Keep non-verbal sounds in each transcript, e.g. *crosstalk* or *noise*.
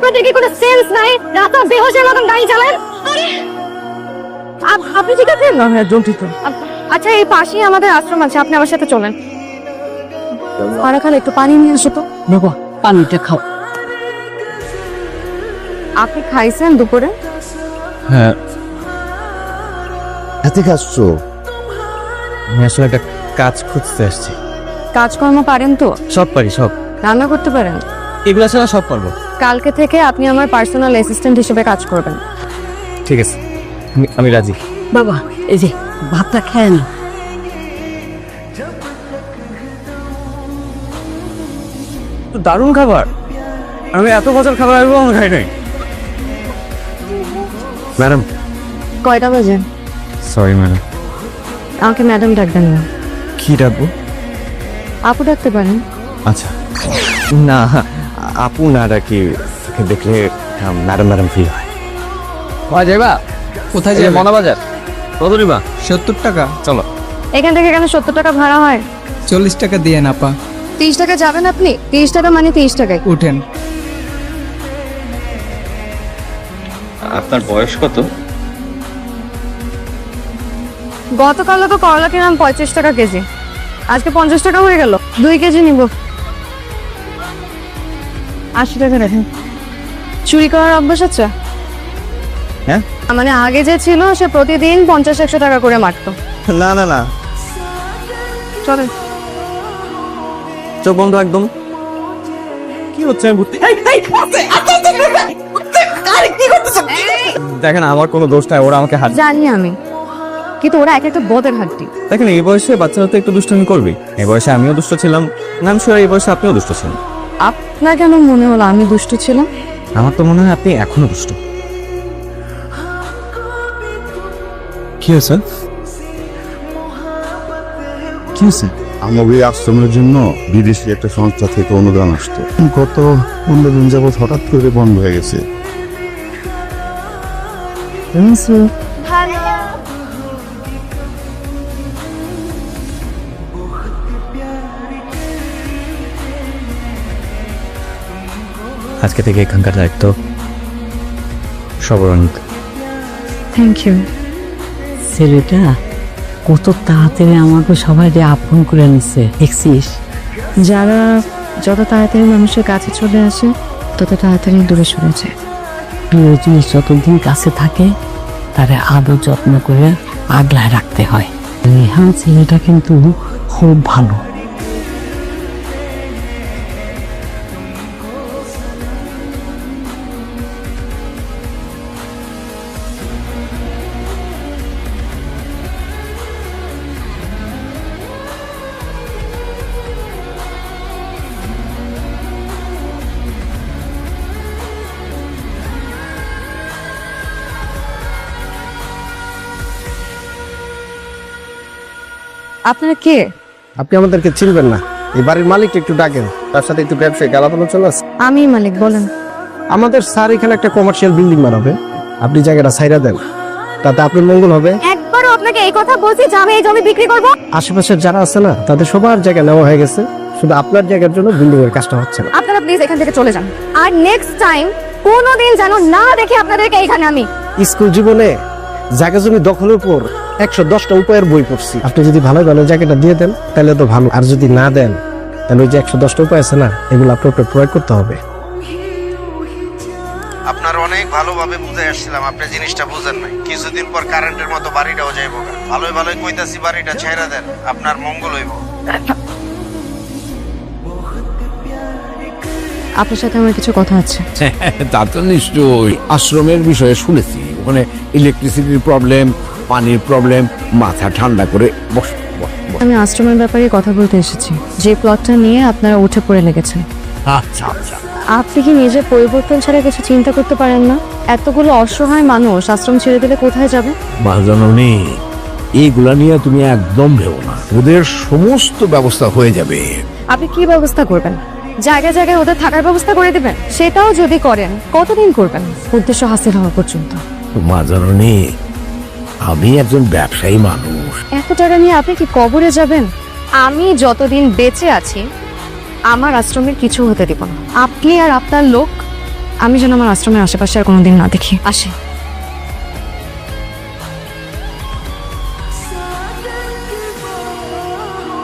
আপনাদের কি কোনো সেন্স নাই? রাত বেহোশের মতন গাড়ি চালান? আপনি ঠিক আছেন? না হ্যাঁ জন্টিত আপ- আচ্ছা এই পাশেই আমাদের আশ্রম আছে আপনি আমার সাথে চলেন। পারা খালে একটু পানি নিয়ে আসো তো। বাবা পানিটা খাও। আপনি খাইছেন দুপুরে? হ্যাঁ। হাতে খাচ্ছো? আমি আসলে একটা কাজ খুঁজতে আসছি। কাজকর্ম পারেন তো? সব পারি সব। রান্না করতে পারেন? এগুলো ছাড়া সব পারব। কালকে থেকে আপনি আমার পার্সোনাল অ্যাসিস্ট্যান্ট হিসেবে কাজ করবেন। ঠিক আছে। আমি আমি রাজি। বাবা এই যে ভাতটা খায় না তো দারুণ খাবার। আমি এত বছর খাবার আমি কখনো খাই নাই। ম্যাডাম। কয়টা বাজে? Sorry madam. আমাকে ম্যাডাম ডাকবেন না। কি ডাকবো? আপু ডাকতে পারেন। আচ্ছা। না আপু তাকে দেখলে ম্যাডাম ম্যাডাম ফিল হয়। কোথায় যাইবা? কোথায় যাইবা? মনা বাজার কত নিবা? সত্তর টাকা। চলো। এখান থেকে কেন সত্তর টাকা ভাড়া হয়। চল্লিশ টাকা দিয়ে না পা তিরিশ টাকা যাবেন আপনি? তিরিশ টাকা মানে তিরিশ টাকায়। উঠেন। আপনার বয়স কত? গতকাল তো করলা কিনলাম পঁয়ত্রিশ টাকা কেজি। আজকে পঞ্চাশ টাকা হয়ে গেল। দুই কেজি নিব। আশি টাকা রাখেন চুরি করার অভ্যাস আছে? হ্যাঁ? মানে আগে যে ছিল সে প্রতিদিন পঞ্চাশ একশো টাকা করে মারতো। না না না। চলেন চোখ বন্ধ একদম। কি হচ্ছে? আমি বুঝতে দেখেন আমার কোনো দোষ নাই ওরা আমাকে হাত জানি আমি। কিন্তু ওরা এক একটা বদের হাড্ডি। দেখেন এই বয়সে বাচ্চারা তো একটু দুষ্টুমি করবে এই বয়সে আমিও দুষ্ট ছিলাম। নাম শিওর এই বয়সে আপনিও দুষ্ট ছিলেন। আপনার কেন মনে হলো আমি দুষ্ট ছিলাম? আমার তো মনে হয় আপনি এখনও দুষ্ট। কি হয়েছে? কি হয়েছে? আমাদের এই আশ্রমের জন্য বিদেশি একটা সংস্থা থেকে অনুদান আসতো গত পনেরো দিন যাবৎ হঠাৎ করে বন্ধ হয়ে গেছে। আজকে থেকে এখানকার দায়িত্ব সবরণিত থ্যাংক ইউ ছেলেটা কত তাড়াতাড়ি আমাকে সবাই যে আপন করে নিছে। দেখছিস? যারা যত তাড়াতাড়ি মানুষের কাছে চলে আসে তত তাড়াতাড়ি দূরে সরে যায়। প্রিয় জিনিস যতদিন কাছে থাকে তারে আদর যত্ন করে আগলায় রাখতে হয়। নেহা ছেলেটা কিন্তু খুব ভালো। আপনারা কে? আপনি আমাদেরকে চিনবেন না। এই বাড়ির মালিক একটু ডাকেন তার সাথে একটু ব্যবসায়িক আলাপ আলোচনা আছে। আমি মালিক বলেন। আমাদের স্যার এখানে একটা কমার্শিয়াল বিল্ডিং বানাবে। আপনি জায়গাটা ছাইরা দেন তাতে আপনার মঙ্গল হবে। একবারও আপনাকে এই কথা বলছি যে আমি এই জমি বিক্রি করব? আশেপাশের যারা আছে না তাদের সবার জায়গা নেওয়া হয়ে গেছে। শুধু আপনার জায়গার জন্য বিল্ডিং এর কাজটা হচ্ছে না। আপনারা প্লিজ এখান থেকে চলে যান। আর নেক্সট টাইম কোনোদিন যেন না দেখে আপনাদেরকে এখানে আমি। স্কুল জীবনে জায়গা জমি দখলের উপর একশো দশটা উপায়ের বই পড়ছি। আপনি যদি ভালো ভালো জায়গাটা দিয়ে দেন তাহলে তো ভালো। আর যদি না দেন তাহলে ওই যে একশো দশটা উপায় আছে না এগুলো আপনার উপরে প্রয়োগ করতে হবে। আপনার অনেক ভালোভাবে বুঝে আসছিলাম আপনি জিনিসটা বুঝেন নাই। কিছুদিন পর কারেন্টের মতো বাড়িটাও যাইব ভালোই ভালোই কইতাছি বাড়িটা ছেড়ে দেন আপনার মঙ্গল হইব। আপনার সাথে আমার কিছু কথা আছে। *laughs* তা তো নিশ্চয়ই। আশ্রমের বিষয়ে শুনেছি ওখানে ইলেকট্রিসিটির প্রবলেম পানির প্রবলেম মাথা ঠান্ডা করে বস। আমি আশ্রমের ব্যাপারে কথা বলতে এসেছি। যে প্লটটা নিয়ে আপনারা উঠে পড়ে লেগেছেন। আচ্ছা আচ্ছা। আপনি কি নিজের পরিবর্তন ছাড়া কিছু চিন্তা করতে পারেন না? এতগুলো অসহায় মানুষ আশ্রম ছেড়ে দিলে কোথায় যাবে? মা জননী এইগুলা নিয়ে তুমি একদম ভেবো না। ওদের সমস্ত ব্যবস্থা হয়ে যাবে। আপনি কি ব্যবস্থা করবেন? জায়গায় জায়গায় ওদের থাকার ব্যবস্থা করে দিবেন? সেটাও যদি করেন কতদিন করবেন? উদ্দেশ্য হাসিল হওয়া পর্যন্ত। মা জননী আমি একজন ব্যবসায়ী মানুষ। এত টাকা নিয়ে আপনি কি কবরে যাবেন? আমি যতদিন বেঁচে আছি আমার আশ্রমের কিছু হতে দিব না। আপনি আর আপনার লোক আমি যেন আমার আশ্রমের আশেপাশে আর কোনোদিন না দেখি। আসে।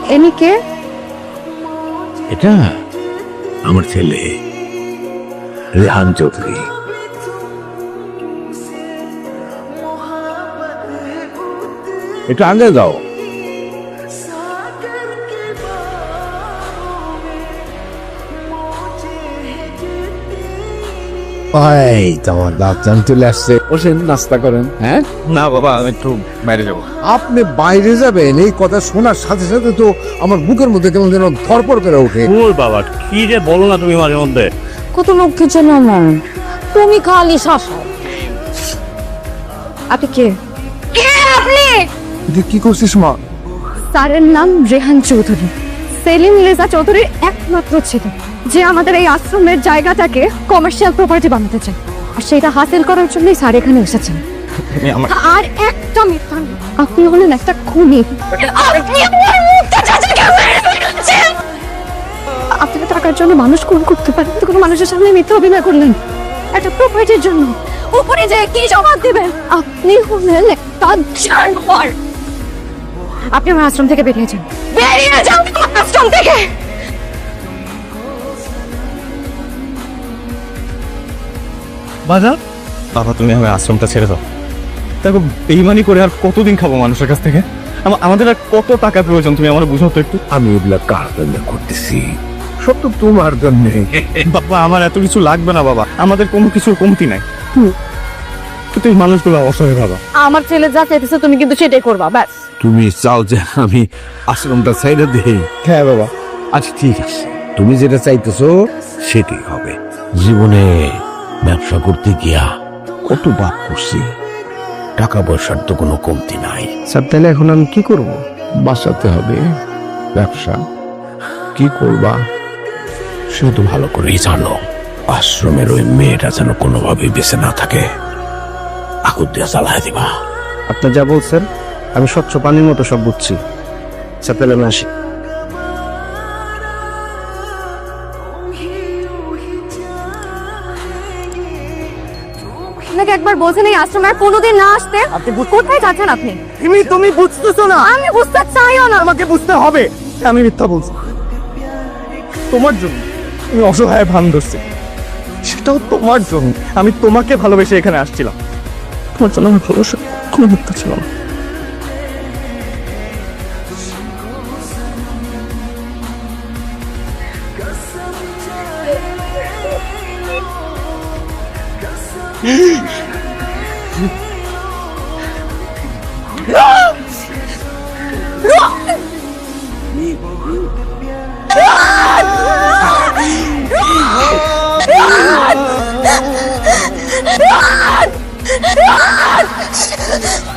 এনি কে? এটা আমার ছেলে রেহান চৌধুরী। একটু আগে যাও। তোমার দাঁতজান চলে আসছে। বসেন নাস্তা করেন হ্যাঁ? না বাবা আমি একটু বাইরে যাব। আপনি বাইরে যাবেন এই কথা শোনার সাথে সাথে তো আমার বুকের মধ্যে কেমন যেন ধরপড় করে ওঠে। ওর বাবা কি যে বলো না তুমি মাঝে মধ্যে? কত আমার। তুমি খালি শাসন আপনি কে? কে আপনি? কি করছিস মা? স্যারের নাম রেহান চৌধুরী। সেলিম রেজা চৌধুরীর একমাত্র ছেলে। যে আমাদের এই আশ্রমের জায়গাটাকে কমার্শিয়াল প্রপার্টি বানাতে চায়। আর সেটা হাসিল করার জন্যই স্যার এখানে এসেছেন। আর একটা মিথ্যা আপনি হলেন একটা খুনি। আপনি আমার মুখটা চাচাকে মেরে ফেলেছেন। আপনি তো টাকার জন্য মানুষ খুন করতে পারেন তো কোনো মানুষের সামনে মিথ্যা অভিনয় করলেন একটা প্রপার্টির জন্য। উপরে যে কি জবাব দিবেন? আপনি হলেন একটা জানোয়ার। আপনি আমার আশ্রম থেকে বেরিয়ে যান। বেরিয়ে যান আশ্রম থেকে! বাজার বাবা তুমি আমার আশ্রমটা ছেড়ে দাও। দেখো বেইমানি করে আর কতদিন খাব মানুষের কাছ থেকে? আমাদের আর কত টাকা প্রয়োজন তুমি আমার বুঝো তো একটু? আমি এগুলা কার জন্য করতেছি? সব তো তোমার জন্য। বাবা আমার এত কিছু লাগবে না বাবা। আমাদের কোনো কিছুর কমতি নাই। কিন্তু মানুষগুলো অসহায় বাবা আমার ছেলে যা চাইতেছে তুমি কিন্তু সেটাই করবা ব্যাস। তুমি চাও যে আমি আশ্রমটা সাইডে দেই? হ্যাঁ বাবা। আচ্ছা ঠিক আছে। তুমি যেটা চাইতেছো সেটাই হবে। জীবনে ব্যবসা করতে গিয়া কত বাদ করছি টাকা পয়সার তো কোনো কমতি নাই। স্যার তাহলে এখন আমি কি করব? বাঁচাতে হবে ব্যবসা। কি করবা? সে তো ভালো করেই জানো আশ্রমের ওই মেয়েটা যেন কোনোভাবেই বেঁচে না থাকে। আগুন দিয়ে জ্বালায় দিবা। আপনি যা বলছেন আমি স্বচ্ছ পানির মতো সব বুঝছি। স্যার তাহলে আমি আসি। আপনাকে একবার বলছেন এই আশ্রমে আর কোনোদিন না আসতে? আপনি কোথায় যাচ্ছেন আপনি? তুমি তুমি বুঝতেছো না। আমি বুঝতে চাইও না। আমাকে বুঝতে হবে। আমি মিথ্যা বলছি। তোমার জন্য আমি অসহায় ভান ধরছি। সেটাও তোমার জন্য। আমি তোমাকে ভালোবেসে এখানে আসছিলাম। 我只能和口水控制不住了。啊！啊！啊！啊！啊！啊！啊！啊！Aaaaaah!